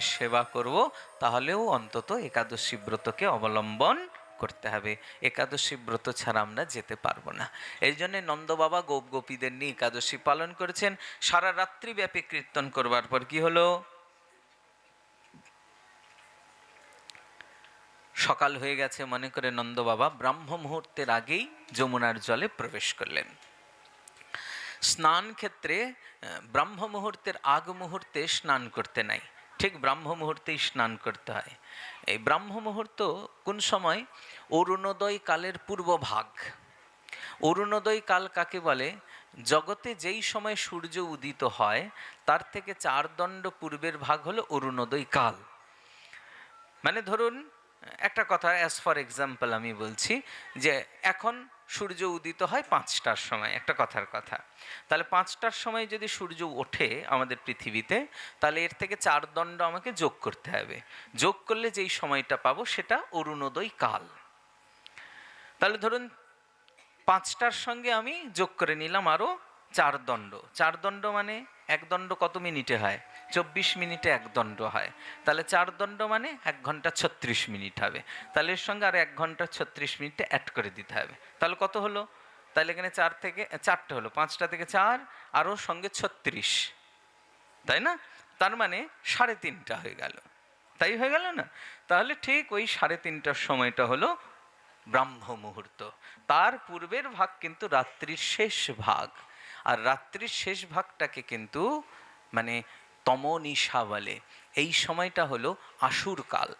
সেবা করব, তাহলেও অন্তত একাদশী ব্রতকে অবলম্বন করতে হবে। একাদশী ব্রত ছাড়া আমরা যেতে পারব না। এই জন্য নন্দবাবা গোপ গোপীদের নিয়ে একাদশী পালন করেছেন। সারা রাত্রি ব্যাপী কীর্তন করবার পর কি হলো? সকাল হয়ে গেছে, মনে করে নন্দবাবা ব্রাহ্ম মুহূর্তের আগেই যমুনার জলে প্রবেশ করলেন। স্নান ক্ষেত্রে ব্রাহ্ম মুহূর্তের আগ মুহূর্তে স্নান করতে নাই। ঠিক ব্রাহ্ম মুহূর্তেই স্নান করতে হয়। এই ব্রাহ্ম মুহূর্ত কোন সময়? অরুণোদয় কালের পূর্ব ভাগ। অরুণোদয় কাল কাকে বলে? জগতে যেই সময় সূর্য উদিত হয়, তার থেকে চার দণ্ড পূর্বের ভাগ হলো অরুণোদয় কাল। মানে ধরুন একটা কথা অ্যাজ ফর এক্সাম্পল আমি বলছি যে এখন সূর্য উদিত হয় পাঁচটার সময়, একটা কথার কথা। তাহলে পাঁচটার সময় যদি সূর্য ওঠে আমাদের পৃথিবীতে, তাহলে এর থেকে চার দণ্ড আমাকে যোগ করতে হবে। যোগ করলে যেই সময়টা পাবো সেটা অরুণোদয় কাল। তাহলে ধরুন পাঁচটার সঙ্গে আমি যোগ করে নিলাম আরও চার দণ্ড। চার দণ্ড মানে এক দণ্ড কত মিনিটে হয়? চব্বিশ মিনিটে এক দণ্ড হয়। তাহলে চার দণ্ড মানে এক ঘণ্টা ছত্রিশ মিনিট হবে। তাহলে এর সঙ্গে আর এক ঘণ্টা ছত্রিশ মিনিটে অ্যাড করে দিতে হবে। তাহলে কত হলো? তাহলে এখানে চার থেকে, চারটে হলো, পাঁচটা থেকে চার আরও সঙ্গে ছত্রিশ। তাই না? তার মানে সাড়ে তিনটা হয়ে গেল। তাই হয়ে গেল না? তাহলে ঠিক ওই সাড়ে তিনটার সময়টা হলো ব্রাহ্ম মুহূর্ত। তার পূর্বের ভাগ কিন্তু রাত্রির শেষ ভাগ। আর রাত্রির শেষ ভাগটাকে কিন্তু মানে তমনিশা বলে এই সময়টা হলো আসুর কাল।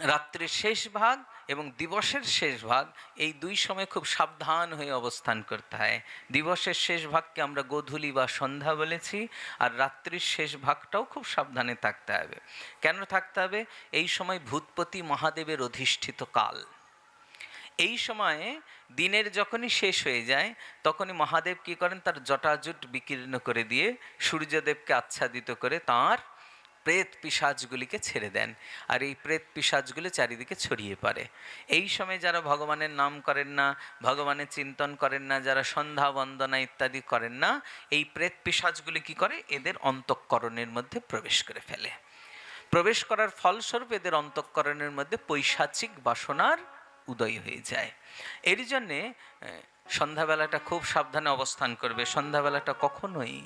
রাত্রির শেষ ভাগ এবং দিবসের শেষ ভাগ এই দুই সময় খুব সাবধান হয়ে অবস্থান করতে হয়। দিবসের শেষ ভাগকে আমরা গোধূলি বা সন্ধ্যা বলেছি আর রাত্রির শেষ ভাগটাও খুব সাবধানে থাকতে হবে। কেন থাকতে হবে? এই সময় ভূতপতি মহাদেবের অধিষ্ঠিত কাল। এই সময়ে দিনের যখনই শেষ হয়ে যায়, তখনই মহাদেব কি করেন? তার জটাজুট বিকীর্ণ করে দিয়ে সূর্যদেবকে আচ্ছাদিত করে তার প্রেত পিসাজগুলিকে ছেড়ে দেন। আর এই প্রেত পিসাজগুলি চারিদিকে ছড়িয়ে পড়ে। এই সময় যারা ভগবানের নাম করেন না, ভগবানের চিন্তন করেন না, যারা সন্ধ্যা বন্দনা ইত্যাদি করেন না, এই প্রেত পিসাজগুলি কি করে? এদের অন্তঃকরণের মধ্যে প্রবেশ করে ফেলে। প্রবেশ করার ফলস্বরূপ এদের অন্তঃকরণের মধ্যে পৈশাচিক বাসনার উদয় হয়ে যায়। এর জন্যে সন্ধ্যাবেলাটা খুব সাবধানে অবস্থান করবে। সন্ধ্যাবেলাটা কখনোই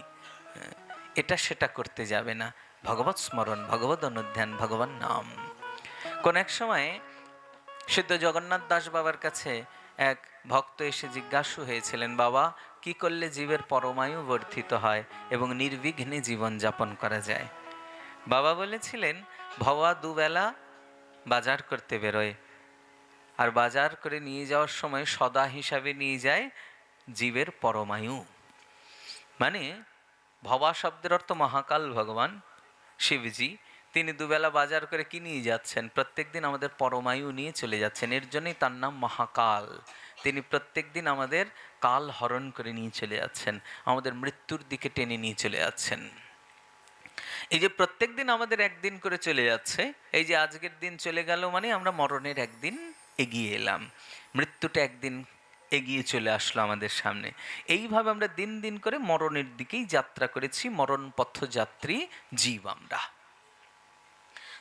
এটা সেটা করতে যাবে না। ভগবত স্মরণ ভগবত অনুধ্যান, ভগবান নাম। কোন এক সময় সিদ্ধ জগন্নাথ দাস বাবার কাছে এক ভক্ত এসে জিজ্ঞাসু হয়েছিলেন, বাবা, কি করলে জীবের পরমায়ু বর্ধিত হয় এবং নির্বিঘ্নে জীবন যাপন করা যায়? বাবা বলেছিলেন, ভবা দুবেলা বাজার করতে বেরোয়। আর বাজার করে নিয়ে যাওয়ার সময় সদা হিসাবে নিয়ে যায় জীবের পরমায়ু। মানে ভবা শব্দের অর্থ মহাকাল ভগবান, শিবজি, তিনি দুবেলা বাজার করে কি নিয়ে যাচ্ছেন? প্রত্যেক দিন আমাদের পরমায়ু নিয়ে চলে যাচ্ছেন। এর জন্যই তার নাম মহাকাল। তিনি প্রত্যেক দিন আমাদের কাল হরণ করে নিয়ে চলে যাচ্ছেন। আমাদের মৃত্যুর দিকে টেনে নিয়ে চলে যাচ্ছেন। এই যে প্রত্যেক দিন আমাদের একদিন করে চলে যাচ্ছে, এই যে আজকের দিন চলে গেল মানে আমরা মরণের একদিন এগিয়ে এলাম। মৃত্যুটা একদিন এগিয়ে চলে আসলো আমাদের সামনে। এইভাবে আমরা দিন দিন করে মরণের দিকেই যাত্রা করেছি, মরণ পথযাত্রী জীব আমরা।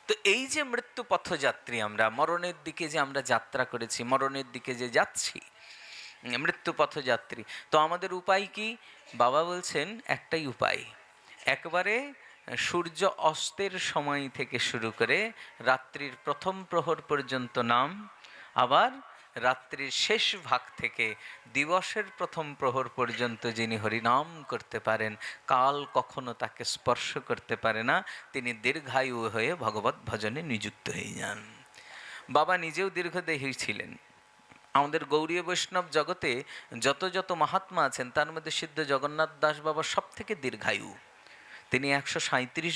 তো এই যে মৃত্যু পথযাত্রী আমরা, মরণের দিকে যে আমরা যাত্রা করেছি, মরণের দিকে যে যাচ্ছি, মৃত্যু পথযাত্রী, তো আমাদের উপায় কি? বাবা বলছেন, একটাই উপায়। একবারে সূর্য অস্তের সময় থেকে শুরু করে রাত্রির প্রথম প্রহর পর্যন্ত নাম আবার রাত্রির শেষ ভাগ থেকে দিবসের প্রথম প্রহর পর্যন্ত যিনি হরিনাম করতে পারেন, কাল কখনো তাকে স্পর্শ করতে পারে না, তিনি দীর্ঘায়ু হয়ে ভগবত ভজনে নিযুক্ত হয়ে যান। বাবা নিজেও দীর্ঘদেহী ছিলেন। আমাদের গৌরীয় বৈষ্ণব জগতে যত যত মহাত্মা আছেন, তার মধ্যে সিদ্ধ জগন্নাথ দাস বাবা সব থেকে দীর্ঘায়ু। তিনি একশো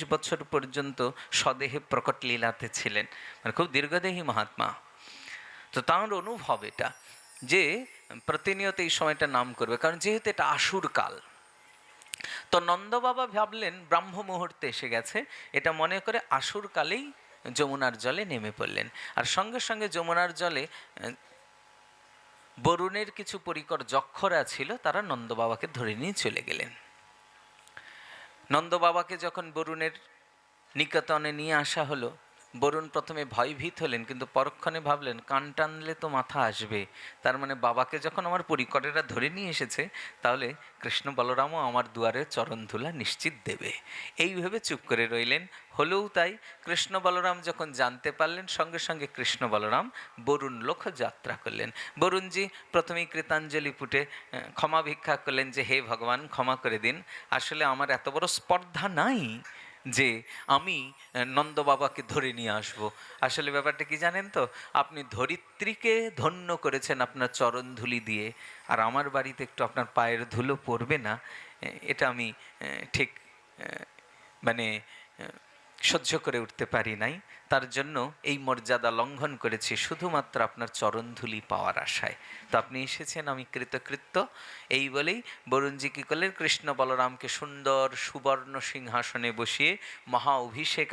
বছর পর্যন্ত স্বদেহে প্রকট লীলাতে ছিলেন। মানে খুব দীর্ঘদেহী মহাত্মা। তো তাঁর অনুভব এটা যে প্রতিনিয়ত এই সময়টা নাম করবে। কারণ যেহেতু এটা আসুর কাল, তো নন্দ বাবা ভাবলেন ব্রাহ্ম মুহূর্তে এসে গেছে। এটা মনে করে আসুর কালেই যমুনার জলে নেমে পড়লেন। আর সঙ্গে সঙ্গে যমুনার জলে, বরুণের কিছু পরিকর যক্ষরা ছিল, তারা নন্দ বাবাকে ধরে নিয়ে চলে গেলেন। নন্দ বাবাকে যখন বরুণের নিকেতনে নিয়ে আসা হলো বরুণ প্রথমে ভয়ভীত হলেন, কিন্তু পরক্ষণে ভাবলেন, কান টানলে তো মাথা আসবে। তার মানে বাবাকে যখন আমার পরিকরেরা ধরে নিয়ে এসেছে, তাহলে কৃষ্ণ বলরামও আমার দুয়ারে চরণধুলা নিশ্চিত দেবে। এই ভেবে চুপ করে রইলেন। হলেও তাই কৃষ্ণ বলরাম যখন জানতে পারলেন, সঙ্গে সঙ্গে কৃষ্ণ বলরাম বরুণ লোক যাত্রা করলেন। বরুণজি প্রথমেই কৃতাঞ্জলি পুটে ক্ষমা ভিক্ষা করলেন যে, হে ভগবান, ক্ষমা করে দিন। আসলে আমার এত বড় স্পর্ধা নাই। যে আমি নন্দ বাবাকে ধরে নিয়ে আসব। আসলে ব্যাপারটা কি জানেন তো? আপনি ধরিত্রীকে ধন্য করেছেন আপনার চরণ ধুলি দিয়ে, আর আমার বাড়িতে একটু আপনার পায়ের ধুলো পড়বে না এটা আমি ঠিক মানে সহ্য করে উঠতে পারি নাই, তার জন্য এই মর্যাদা লঙ্ঘন করেছি শুধুমাত্র আপনার চরণধুলি পাওয়ার আশায়। তো আপনি এসেছেন আমি কৃতকৃত্য। এই বলেই বরুণজি কী করলেন? কৃষ্ণ বলরামকে সুন্দর সুবর্ণ সিংহাসনে বসিয়ে মহা অভিষেক